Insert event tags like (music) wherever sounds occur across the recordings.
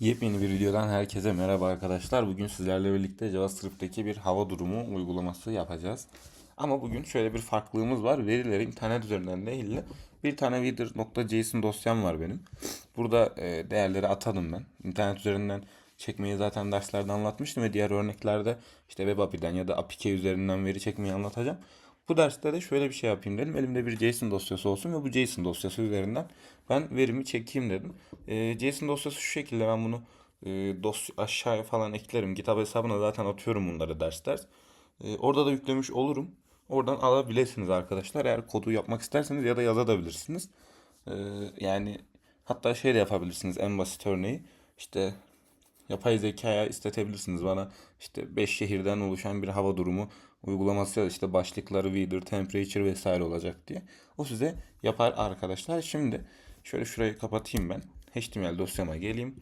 Yepyeni bir videodan herkese merhaba arkadaşlar. Bugün sizlerle birlikte JavaScript'teki bir hava durumu uygulaması yapacağız. Ama bugün şöyle bir farklılığımız var. Verileri internet üzerinden değil de bir tane reader.json dosyam var benim. Burada e, değerleri atadım ben. İnternet üzerinden çekmeyi zaten derslerde anlatmıştım ve diğer örneklerde işte Web API'den ya da APK üzerinden veri çekmeyi anlatacağım. Bu derste de şöyle bir şey yapayım dedim. Elimde bir JSON dosyası olsun ve bu JSON dosyası üzerinden ben verimi çekeyim dedim. Ee, JSON dosyası şu şekilde ben bunu e, dosya aşağıya falan eklerim. GitHub hesabına zaten atıyorum bunları ders ders. Ee, orada da yüklemiş olurum. Oradan alabilirsiniz arkadaşlar. Eğer kodu yapmak isterseniz ya da yazabilirsiniz. Ee, yani hatta şey de yapabilirsiniz en basit örneği. İşte yapay zekaya istetebilirsiniz bana işte 5 şehirden oluşan bir hava durumu uygulaması işte başlıkları weather, temperature vesaire olacak diye. O size yapar arkadaşlar. Şimdi şöyle şurayı kapatayım ben. HTML dosyama geleyim.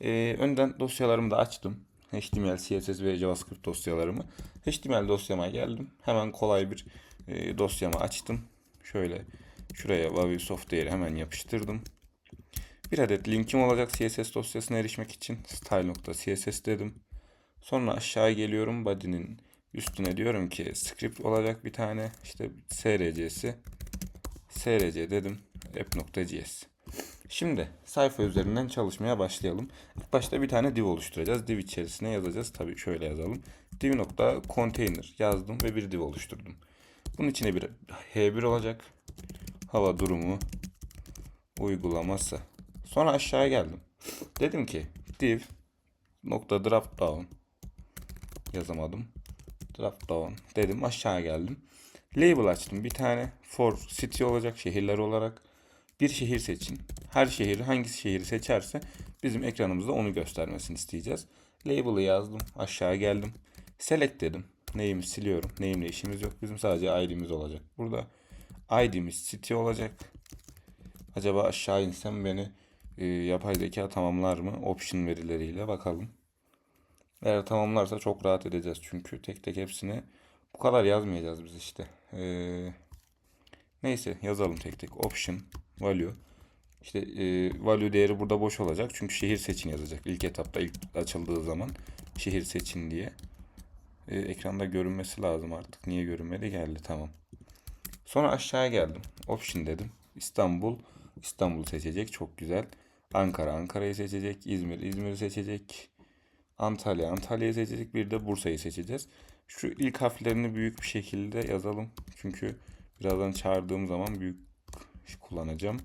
Ee, önden dosyalarımı da açtım. HTML, CSS ve JavaScript dosyalarımı. HTML dosyama geldim. Hemen kolay bir e, dosyamı açtım. Şöyle şuraya Vavi Software'i hemen yapıştırdım. Bir adet linkim olacak CSS dosyasına erişmek için style.css dedim. Sonra aşağı geliyorum body'nin üstüne diyorum ki script olacak bir tane işte src'si src dedim app.js. Şimdi sayfa üzerinden çalışmaya başlayalım. İlk başta bir tane div oluşturacağız. Div içerisine yazacağız. Tabii şöyle yazalım. div.container yazdım ve bir div oluşturdum. Bunun içine bir h1 olacak. Hava durumu uygulaması. Sonra aşağıya geldim. Dedim ki div nokta drop down yazamadım. Drop down dedim aşağı geldim. Label açtım. Bir tane for city olacak şehirler olarak. Bir şehir seçin. Her şehir hangisi şehri seçerse bizim ekranımızda onu göstermesini isteyeceğiz. Label'ı yazdım. Aşağı geldim. Select dedim. Neyimi siliyorum. Neyimle işimiz yok. Bizim sadece ID'miz olacak. Burada ID'miz city olacak. Acaba aşağı insem beni e, yapay zeka tamamlar mı? Option verileriyle bakalım. Eğer tamamlarsa çok rahat edeceğiz çünkü tek tek hepsini bu kadar yazmayacağız biz işte. Ee, neyse yazalım tek tek. Option, value. İşte e, value değeri burada boş olacak çünkü şehir seçin yazacak. İlk etapta ilk açıldığı zaman şehir seçin diye. Ee, ekranda görünmesi lazım artık. Niye görünmedi? Geldi tamam. Sonra aşağıya geldim. Option dedim. İstanbul, İstanbul seçecek. Çok güzel. Ankara, Ankara'yı seçecek. İzmir, İzmir'i seçecek. Antalya, Antalya'yı seçecek. Bir de Bursa'yı seçeceğiz. Şu ilk harflerini büyük bir şekilde yazalım. Çünkü birazdan çağırdığım zaman büyük kullanacağım.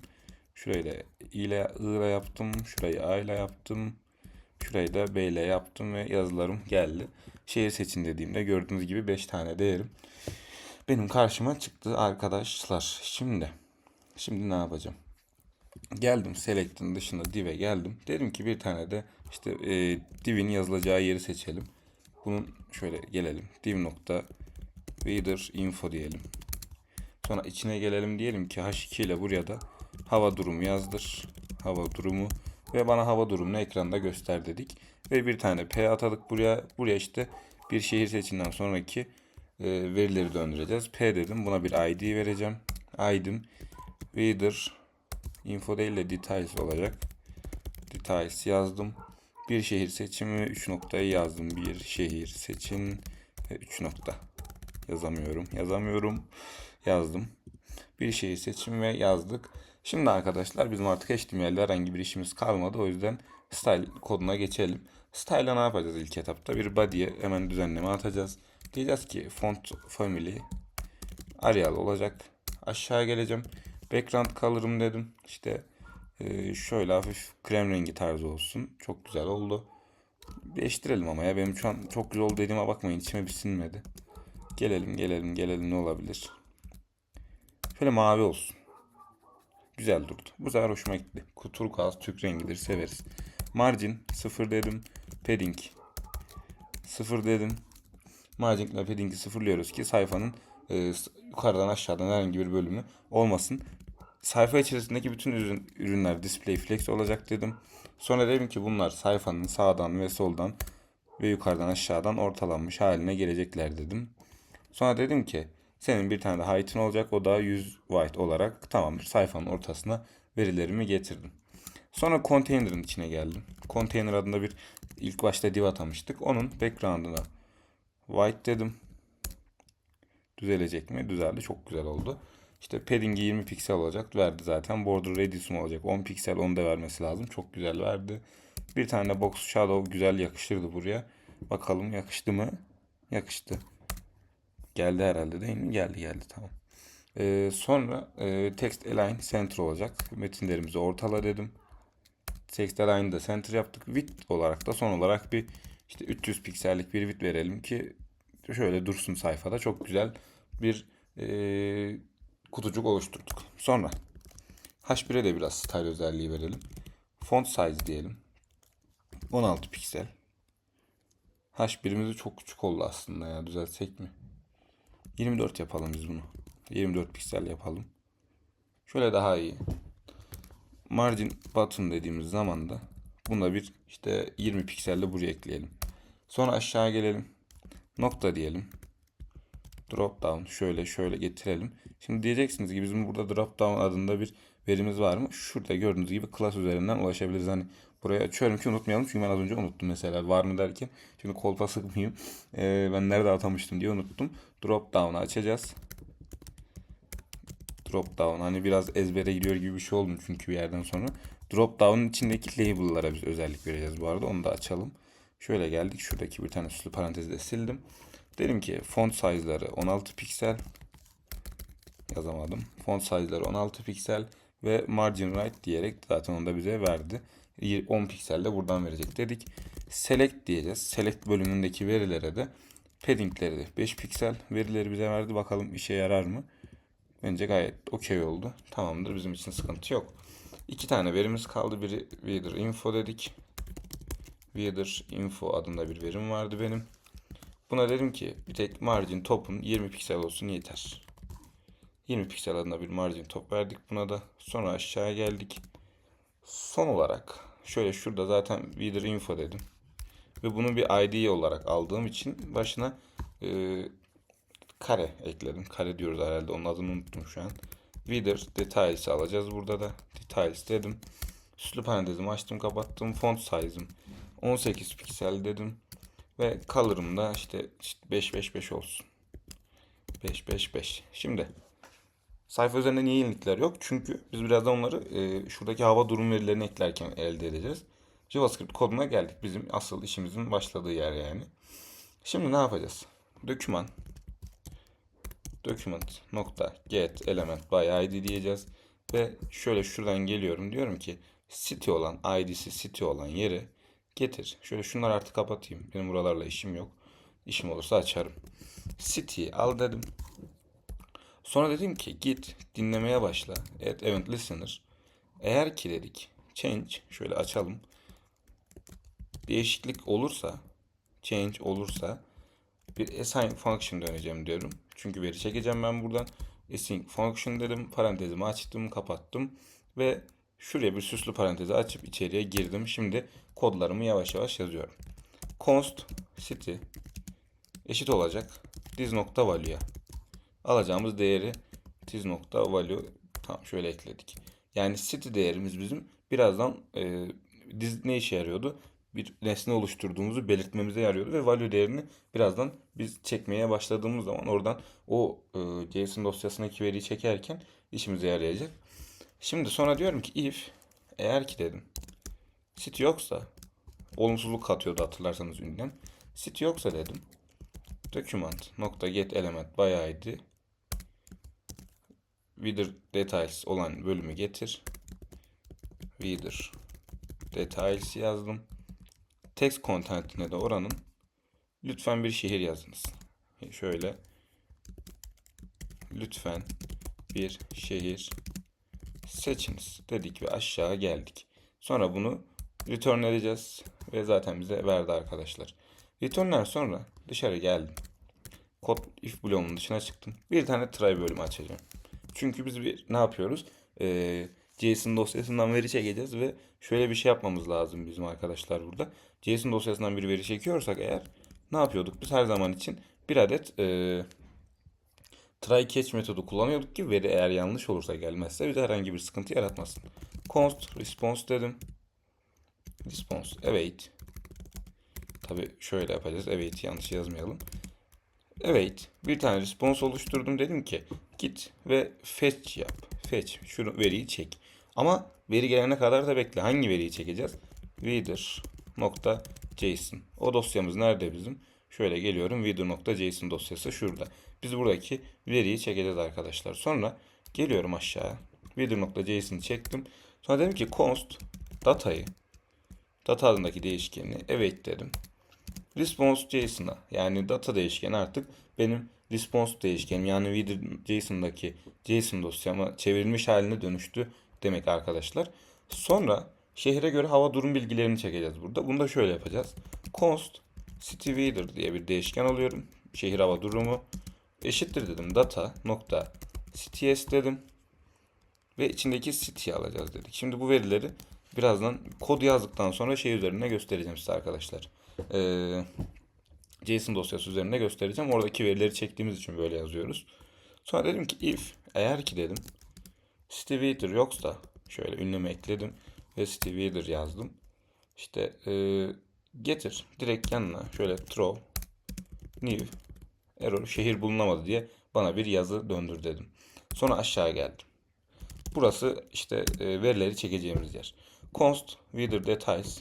Şurayı da i ile i ile yaptım. Şurayı a ile yaptım. Şurayı da b ile yaptım ve yazılarım geldi. Şehir seçin dediğimde gördüğünüz gibi 5 tane değerim benim karşıma çıktı arkadaşlar. Şimdi şimdi ne yapacağım? Geldim select'in dışında div'e geldim. Dedim ki bir tane de işte e, div'in yazılacağı yeri seçelim. Bunun şöyle gelelim. div nokta reader info diyelim. Sonra içine gelelim diyelim ki h2 ile buraya da hava durumu yazdır. Hava durumu ve bana hava durumunu ekranda göster dedik. Ve bir tane p atadık buraya. Buraya işte bir şehir seçinden sonraki e, verileri döndüreceğiz. P dedim. Buna bir ID vereceğim. ID'm reader info değil de details olacak. Details yazdım. Bir şehir seçimi ve 3 noktayı yazdım. Bir şehir seçin ve 3 nokta. Yazamıyorum. Yazamıyorum. Yazdım. Bir şehir seçim ve yazdık. Şimdi arkadaşlar bizim artık HTML'de herhangi bir işimiz kalmadı. O yüzden style koduna geçelim. Style'a ne yapacağız ilk etapta? Bir body'ye hemen düzenleme atacağız. Diyeceğiz ki font family Arial olacak. Aşağı geleceğim. Background color'ım dedim. İşte e, şöyle hafif krem rengi tarzı olsun. Çok güzel oldu. Değiştirelim ama ya benim şu an çok güzel oldu dediğime bakmayın içime bir sinmedi. Gelelim gelelim gelelim ne olabilir. Şöyle mavi olsun. Güzel durdu. Bu sefer hoşuma gitti. Turkuaz Türk rengidir severiz. Margin 0 dedim. Padding 0 dedim. Margin ile padding'i sıfırlıyoruz ki sayfanın e, yukarıdan aşağıdan herhangi bir bölümü olmasın. Sayfa içerisindeki bütün ürün, ürünler display flex olacak dedim. Sonra dedim ki bunlar sayfanın sağdan ve soldan ve yukarıdan aşağıdan ortalanmış haline gelecekler dedim. Sonra dedim ki senin bir tane de height'in olacak o da 100 white olarak tamamdır sayfanın ortasına verilerimi getirdim. Sonra container'ın içine geldim. Container adında bir ilk başta div atamıştık. Onun background'ına white dedim. Düzelecek mi? Düzeldi. Çok güzel oldu. İşte padding'i 20 piksel olacak. Verdi zaten. Border radius'um olacak. 10 piksel onu da vermesi lazım. Çok güzel verdi. Bir tane box shadow güzel yakıştırdı buraya. Bakalım yakıştı mı? Yakıştı. Geldi herhalde değil mi? Geldi geldi tamam. Ee, sonra e, text align center olacak. Metinlerimizi ortala dedim. Text align'ı da center yaptık. Width olarak da son olarak bir işte 300 piksellik bir width verelim ki şöyle dursun sayfada. Çok güzel bir e, kutucuk oluşturduk. Sonra H1'e de biraz style özelliği verelim. Font size diyelim. 16 piksel. H1'imizi çok küçük oldu aslında ya. Düzeltsek mi? 24 yapalım biz bunu. 24 piksel yapalım. Şöyle daha iyi. Margin button dediğimiz zaman da buna bir işte 20 pikselle buraya ekleyelim. Sonra aşağı gelelim. Nokta diyelim. Drop down şöyle şöyle getirelim. Şimdi diyeceksiniz ki bizim burada drop down adında bir verimiz var mı? Şurada gördüğünüz gibi class üzerinden ulaşabiliriz. Hani buraya açıyorum ki unutmayalım. Çünkü ben az önce unuttum mesela var mı derken. Şimdi kolpa (laughs) sıkmayayım. Ee, ben nerede atamıştım diye unuttum. Drop down'u açacağız. Drop down hani biraz ezbere gidiyor gibi bir şey oldu çünkü bir yerden sonra. Drop down'un içindeki label'lara biz özellik vereceğiz bu arada. Onu da açalım. Şöyle geldik. Şuradaki bir tane süslü parantezi de sildim. Dedim ki font size'ları 16 piksel yazamadım. Font size'ları 16 piksel ve margin right diyerek zaten onu da bize verdi. 10 piksel de buradan verecek dedik. Select diyeceğiz. Select bölümündeki verilere de paddingleri de 5 piksel verileri bize verdi. Bakalım işe yarar mı? Bence gayet okey oldu. Tamamdır. Bizim için sıkıntı yok. İki tane verimiz kaldı. Biri Weather Info dedik. Weather Info adında bir verim vardı benim. Buna dedim ki bir tek margin topun 20 piksel olsun yeter. 20 piksel adında bir margin top verdik buna da. Sonra aşağıya geldik. Son olarak şöyle şurada zaten Weather Info dedim. Ve bunu bir ID olarak aldığım için başına e, kare ekledim. Kare diyoruz herhalde. Onun adını unuttum şu an. Weather Details alacağız burada da. Details dedim. Süslü parantezimi açtım kapattım. Font size'ım 18 piksel dedim. Ve color'ım da işte, işte 555 olsun. 555. Şimdi sayfa üzerinde niye yenilikler yok? Çünkü biz birazdan onları e, şuradaki hava durum verilerini eklerken elde edeceğiz. JavaScript koduna geldik. Bizim asıl işimizin başladığı yer yani. Şimdi ne yapacağız? Doküman document nokta get element by id diyeceğiz. Ve şöyle şuradan geliyorum diyorum ki city olan id'si city olan yeri getir. Şöyle şunları artık kapatayım. Benim buralarla işim yok. İşim olursa açarım. City al dedim. Sonra dedim ki git dinlemeye başla. Evet event listener. Eğer ki dedik change şöyle açalım. Değişiklik olursa change olursa bir assign function döneceğim diyorum. Çünkü veri çekeceğim ben buradan. Async function dedim. Parantezimi açtım, kapattım ve şuraya bir süslü parantezi açıp içeriye girdim. Şimdi kodlarımı yavaş yavaş yazıyorum. const city eşit olacak this nokta value'ya. Alacağımız değeri this nokta value tamam şöyle ekledik. Yani city değerimiz bizim birazdan e, this ne işe yarıyordu? bir nesne oluşturduğumuzu belirtmemize yarıyordu ve value değerini birazdan biz çekmeye başladığımız zaman oradan o e, JSON dosyasındaki veriyi çekerken işimize yarayacak. Şimdi sonra diyorum ki if eğer ki dedim sit yoksa olumsuzluk katıyordu hatırlarsanız ünlem. Sit yoksa dedim document nokta get element by id Wither details olan bölümü getir. Wither details yazdım text contentine de oranın lütfen bir şehir yazınız. Şöyle lütfen bir şehir seçiniz dedik ve aşağı geldik. Sonra bunu return edeceğiz ve zaten bize verdi arkadaşlar. Return'den sonra dışarı geldim. Kod if bloğunun dışına çıktım. Bir tane try bölümü açacağım. Çünkü biz bir ne yapıyoruz? Ee, JSON dosyasından veri çekeceğiz ve şöyle bir şey yapmamız lazım bizim arkadaşlar burada. JSON dosyasından bir veri çekiyorsak eğer ne yapıyorduk? Biz her zaman için bir adet e, try catch metodu kullanıyorduk ki veri eğer yanlış olursa gelmezse bize herhangi bir sıkıntı yaratmasın. const response dedim. Response await. Tabi şöyle yapacağız. Await'i yanlış yazmayalım. Evet, bir tane response oluşturdum. Dedim ki git ve fetch yap. Fetch, şu veriyi çek. Ama veri gelene kadar da bekle. Hangi veriyi çekeceğiz? Reader nokta JSON. O dosyamız nerede bizim? Şöyle geliyorum. Reader.json dosyası şurada. Biz buradaki veriyi çekeceğiz arkadaşlar. Sonra geliyorum aşağıya. Reader.json'ı çektim. Sonra dedim ki const datayı data adındaki değişkeni evet dedim response JSON'a yani data değişkeni artık benim response değişkenim yani reader JSON'daki JSON dosyama çevrilmiş haline dönüştü demek arkadaşlar. Sonra şehre göre hava durum bilgilerini çekeceğiz burada. Bunu da şöyle yapacağız. const city weather diye bir değişken alıyorum. Şehir hava durumu eşittir dedim data nokta cts dedim ve içindeki city'yi alacağız dedik. Şimdi bu verileri birazdan kod yazdıktan sonra şey üzerine göstereceğim size arkadaşlar. Ee, JSON dosyası üzerinde göstereceğim. Oradaki verileri çektiğimiz için böyle yazıyoruz. Sonra dedim ki if eğer ki dedim Stevie Wonder yoksa şöyle ünlemi ekledim ve Stevie Wonder yazdım. İşte e, getir direkt yanına şöyle throw new error şehir bulunamadı diye bana bir yazı döndür dedim. Sonra aşağı geldim. Burası işte e, verileri çekeceğimiz yer. Const wither details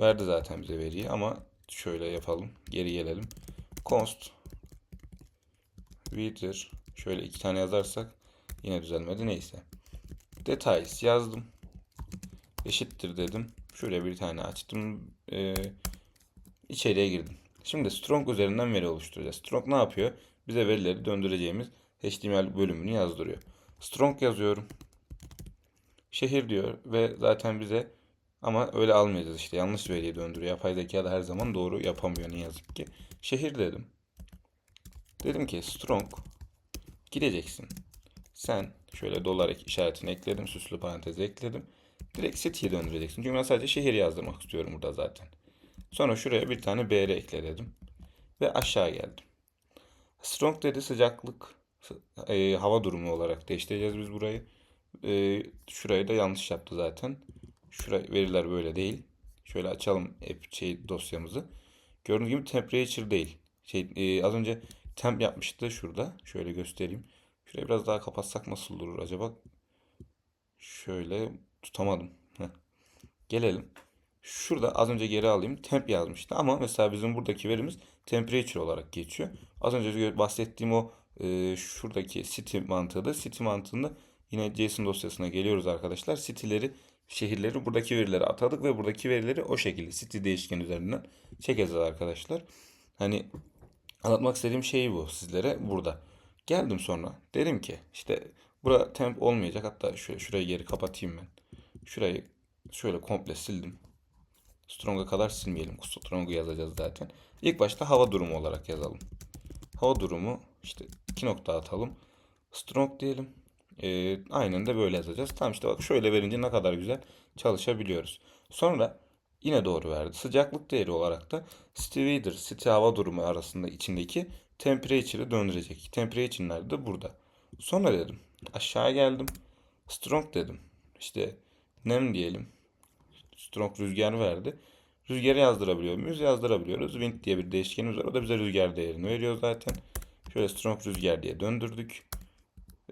verdi zaten bize veriyi ama şöyle yapalım. Geri gelelim. Const wither şöyle iki tane yazarsak yine düzelmedi. Neyse. Details yazdım. Eşittir dedim. Şuraya bir tane açtım. Ee, içeriye girdim. Şimdi strong üzerinden veri oluşturacağız. Strong ne yapıyor? Bize verileri döndüreceğimiz HTML bölümünü yazdırıyor. Strong yazıyorum. Şehir diyor ve zaten bize ama öyle almayacağız işte yanlış veriye döndürüyor. Yapay zeka da her zaman doğru yapamıyor ne yazık ki. Şehir dedim. Dedim ki strong gideceksin. Sen şöyle dolar işaretini ekledim. Süslü parantez ekledim. Direkt city'ye döndüreceksin. Çünkü ben sadece şehir yazdırmak istiyorum burada zaten. Sonra şuraya bir tane br ekle dedim. Ve aşağı geldim. Strong dedi sıcaklık e, hava durumu olarak değiştireceğiz biz burayı. E, şurayı da yanlış yaptı zaten. Şuraya veriler böyle değil. Şöyle açalım app şey dosyamızı. Gördüğünüz gibi temperature değil. Şey e, az önce temp yapmıştı şurada. Şöyle göstereyim. Şurayı biraz daha kapatsak nasıl durur acaba? Şöyle tutamadım. Heh. Gelelim. Şurada az önce geri alayım. Temp yazmıştı ama mesela bizim buradaki verimiz temperature olarak geçiyor. Az önce bahsettiğim o e, şuradaki city mantığı da city mantığında yine JSON dosyasına geliyoruz arkadaşlar. City'leri şehirleri buradaki verileri atadık ve buradaki verileri o şekilde city değişken üzerinden çekeceğiz arkadaşlar. Hani anlatmak istediğim şey bu sizlere burada. Geldim sonra dedim ki işte bura temp olmayacak hatta şöyle şurayı geri kapatayım ben. Şurayı şöyle komple sildim. Strong'a kadar silmeyelim. Strong'u yazacağız zaten. İlk başta hava durumu olarak yazalım. Hava durumu işte iki nokta atalım. Strong diyelim. Ee, aynen de böyle yazacağız. Tamam işte bak şöyle verince ne kadar güzel çalışabiliyoruz. Sonra yine doğru verdi. Sıcaklık değeri olarak da weather, city hava durumu arasında içindeki temperature'ı döndürecek. Temperature nerede? Burada. Sonra dedim. Aşağı geldim. Strong dedim. İşte nem diyelim. Strong rüzgar verdi. Rüzgarı yazdırabiliyor muyuz? Yazdırabiliyoruz. Wind diye bir değişkenimiz var. O da bize rüzgar değerini veriyor zaten. Şöyle strong rüzgar diye döndürdük.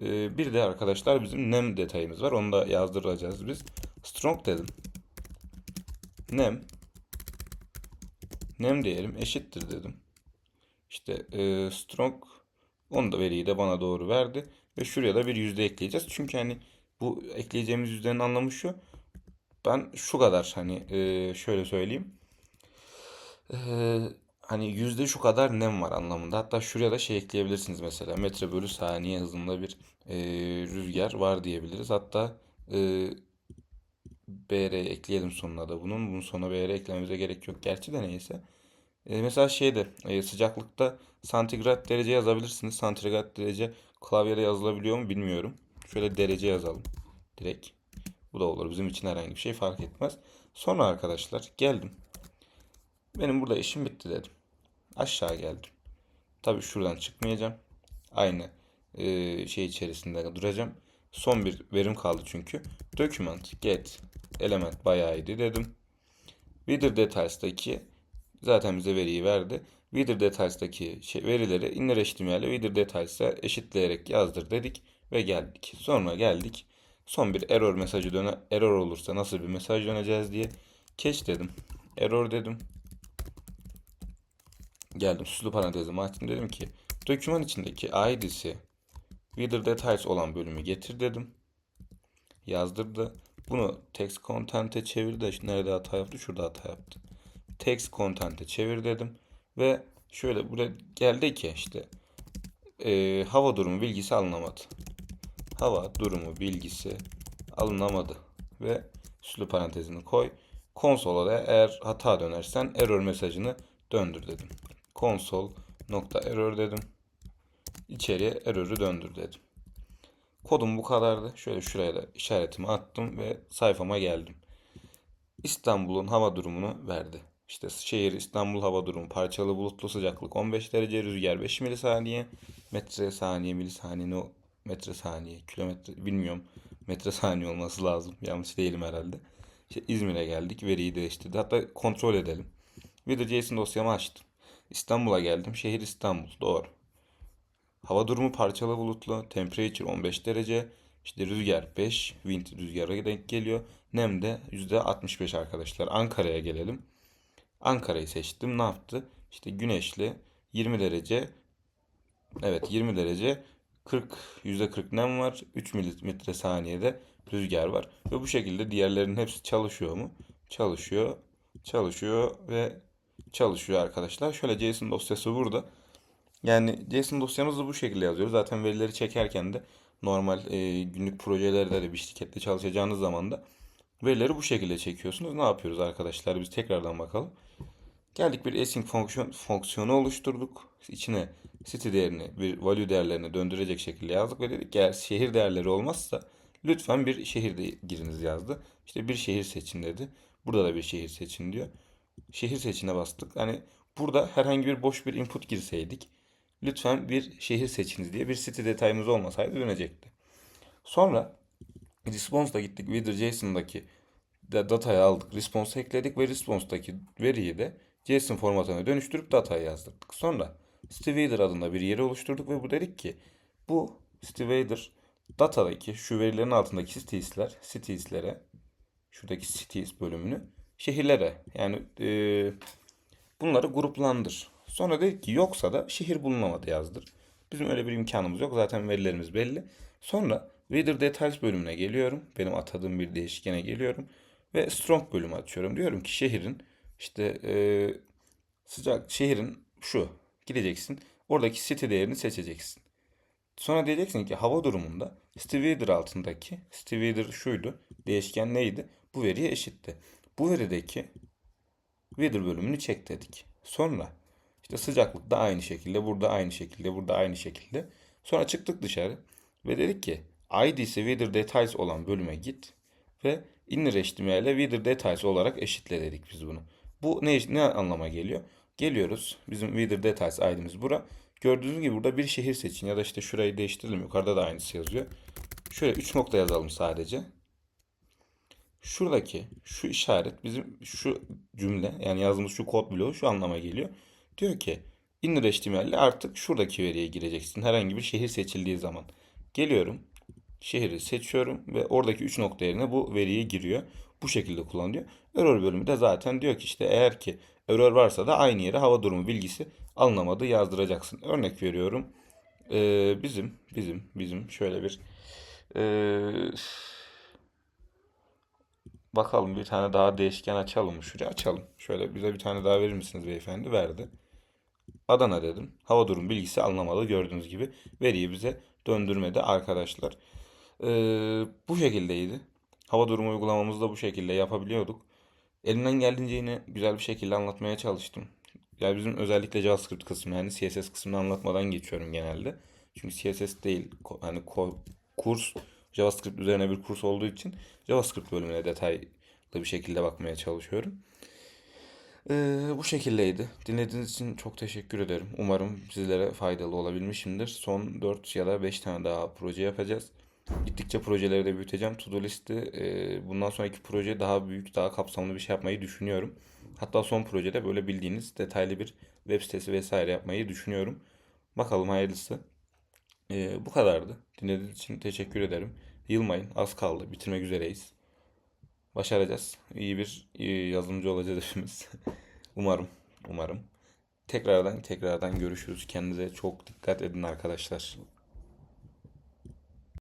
Ee, bir de arkadaşlar bizim nem detayımız var. Onu da yazdıracağız biz. Strong dedim. Nem nem diyelim eşittir dedim. İşte e, strong onu da veriyi de bana doğru verdi. Ve şuraya da bir yüzde ekleyeceğiz. Çünkü hani bu ekleyeceğimiz yüzdenin anlamı şu. Ben şu kadar hani e, şöyle söyleyeyim. E, hani yüzde şu kadar nem var anlamında. Hatta şuraya da şey ekleyebilirsiniz mesela. Metre bölü saniye hızında bir e, rüzgar var diyebiliriz. Hatta e, BR ekleyelim sonuna da bunun. Bunun sonuna BR eklememize gerek yok. Gerçi de neyse. E, mesela şeyde e, sıcaklıkta santigrat derece yazabilirsiniz. Santigrat derece klavyede yazılabiliyor mu bilmiyorum. Şöyle derece yazalım. Direkt. Bu da olur. Bizim için herhangi bir şey fark etmez. Sonra arkadaşlar geldim. Benim burada işim bitti dedim. Aşağı geldim. Tabii şuradan çıkmayacağım. Aynı e, şey içerisinde duracağım. Son bir verim kaldı çünkü. Document get element bayağı iyiydi dedim. Reader Details'taki zaten bize veriyi verdi. Reader Details'taki şey, verileri inner HTML ile Reader Details'e eşitleyerek yazdır dedik ve geldik. Sonra geldik. Son bir error mesajı döne error olursa nasıl bir mesaj döneceğiz diye catch dedim. Error dedim. Geldim süslü parantezimi açtım dedim ki doküman içindeki id'si Reader Details olan bölümü getir dedim. Yazdırdı. Bunu text content'e çevir de nerede hata yaptı? Şurada hata yaptı. Text content'e çevir dedim. Ve şöyle buraya geldi ki işte e, hava durumu bilgisi alınamadı. Hava durumu bilgisi alınamadı. Ve süslü parantezini koy. Konsola da eğer hata dönersen error mesajını döndür dedim. Console nokta error dedim. İçeriye error'ü döndür dedim. Kodum bu kadardı. Şöyle şuraya da işaretimi attım ve sayfama geldim. İstanbul'un hava durumunu verdi. İşte şehir İstanbul hava durumu parçalı bulutlu sıcaklık 15 derece rüzgar 5 milisaniye metre saniye milisaniye metre saniye kilometre bilmiyorum metre saniye olması lazım yanlış değilim herhalde. İşte İzmir'e geldik veriyi değiştirdi hatta kontrol edelim. Reader JSON dosyamı açtım. İstanbul'a geldim şehir İstanbul doğru. Hava durumu parçalı bulutlu. Temperature 15 derece. İşte rüzgar 5. Wind rüzgara denk geliyor. Nem de %65 arkadaşlar. Ankara'ya gelelim. Ankara'yı seçtim. Ne yaptı? İşte güneşli 20 derece. Evet 20 derece 40 %40 nem var. 3 milimetre saniyede rüzgar var. Ve bu şekilde diğerlerinin hepsi çalışıyor mu? Çalışıyor. Çalışıyor ve çalışıyor arkadaşlar. Şöyle JSON dosyası burada. Yani JSON dosyamızı bu şekilde yazıyoruz. Zaten verileri çekerken de normal e, günlük projelerde de bir şirkette çalışacağınız zaman da verileri bu şekilde çekiyorsunuz. Ne yapıyoruz arkadaşlar? Biz tekrardan bakalım. Geldik bir async fonksiyon, fonksiyonu oluşturduk. İçine city değerini, bir value değerlerini döndürecek şekilde yazdık ve dedik ki eğer şehir değerleri olmazsa lütfen bir şehir de giriniz yazdı. İşte bir şehir seçin dedi. Burada da bir şehir seçin diyor. Şehir seçine bastık. Hani burada herhangi bir boş bir input girseydik lütfen bir şehir seçiniz diye bir site detayımız olmasaydı dönecekti. Sonra response'da gittik Reader JSON'daki da- datayı aldık. Response ekledik ve response'daki veriyi de JSON formatına dönüştürüp datayı yazdırdık. Sonra Stvader adında bir yeri oluşturduk ve bu dedik ki bu Stvader datadaki şu verilerin altındaki cities'ler, cities'lere şuradaki cities bölümünü şehirlere yani e, bunları gruplandır. Sonra dedik ki yoksa da şehir bulunamadı yazdır. Bizim öyle bir imkanımız yok. Zaten verilerimiz belli. Sonra Reader Details bölümüne geliyorum. Benim atadığım bir değişkene geliyorum. Ve Strong bölümü açıyorum. Diyorum ki şehrin işte e, sıcak şehrin şu. Gideceksin. Oradaki city değerini seçeceksin. Sonra diyeceksin ki hava durumunda Stvader altındaki Stvader şuydu. Değişken neydi? Bu veriye eşitti. Bu verideki weather bölümünü çek dedik. Sonra işte sıcaklık da aynı şekilde, burada aynı şekilde, burada aynı şekilde. Sonra çıktık dışarı ve dedik ki ID'si weather details olan bölüme git ve inner HTML ile weather details olarak eşitle dedik biz bunu. Bu ne, ne anlama geliyor? Geliyoruz. Bizim weather details ID'miz bura. Gördüğünüz gibi burada bir şehir seçin ya da işte şurayı değiştirelim. Yukarıda da aynısı yazıyor. Şöyle 3 nokta yazalım sadece. Şuradaki şu işaret bizim şu cümle yani yazdığımız şu kod bloğu şu anlama geliyor. Diyor ki inner HTML ile artık şuradaki veriye gireceksin. Herhangi bir şehir seçildiği zaman. Geliyorum. Şehri seçiyorum ve oradaki 3 nokta yerine bu veriyi giriyor. Bu şekilde kullanılıyor. Error bölümü de zaten diyor ki işte eğer ki error varsa da aynı yere hava durumu bilgisi alınamadı yazdıracaksın. Örnek veriyorum. Ee, bizim bizim bizim şöyle bir ee, Bakalım bir tane daha değişken açalım? Şuraya açalım. Şöyle bize bir tane daha verir misiniz beyefendi? Verdi. Adana dedim. Hava durum bilgisi alınamadı gördüğünüz gibi. Veriyi bize döndürmedi arkadaşlar. Ee, bu şekildeydi. Hava durumu uygulamamızı da bu şekilde yapabiliyorduk. Elimden geldiğince yine güzel bir şekilde anlatmaya çalıştım. Yani bizim özellikle JavaScript kısmı yani CSS kısmını anlatmadan geçiyorum genelde. Çünkü CSS değil hani kurs JavaScript üzerine bir kurs olduğu için JavaScript bölümüne detaylı bir şekilde bakmaya çalışıyorum. Ee, bu şekildeydi. Dinlediğiniz için çok teşekkür ederim. Umarım sizlere faydalı olabilmişimdir. Son 4 ya da 5 tane daha proje yapacağız. Gittikçe projeleri de büyüteceğim. To-do listi e, bundan sonraki proje daha büyük, daha kapsamlı bir şey yapmayı düşünüyorum. Hatta son projede böyle bildiğiniz detaylı bir web sitesi vesaire yapmayı düşünüyorum. Bakalım hayırlısı. E, bu kadardı. Dinlediğiniz için teşekkür ederim. Yılmayın, az kaldı. Bitirmek üzereyiz. Başaracağız. İyi bir iyi yazılımcı olacağız hepimiz. (laughs) Umarım, umarım. Tekrardan tekrardan görüşürüz. Kendinize çok dikkat edin arkadaşlar.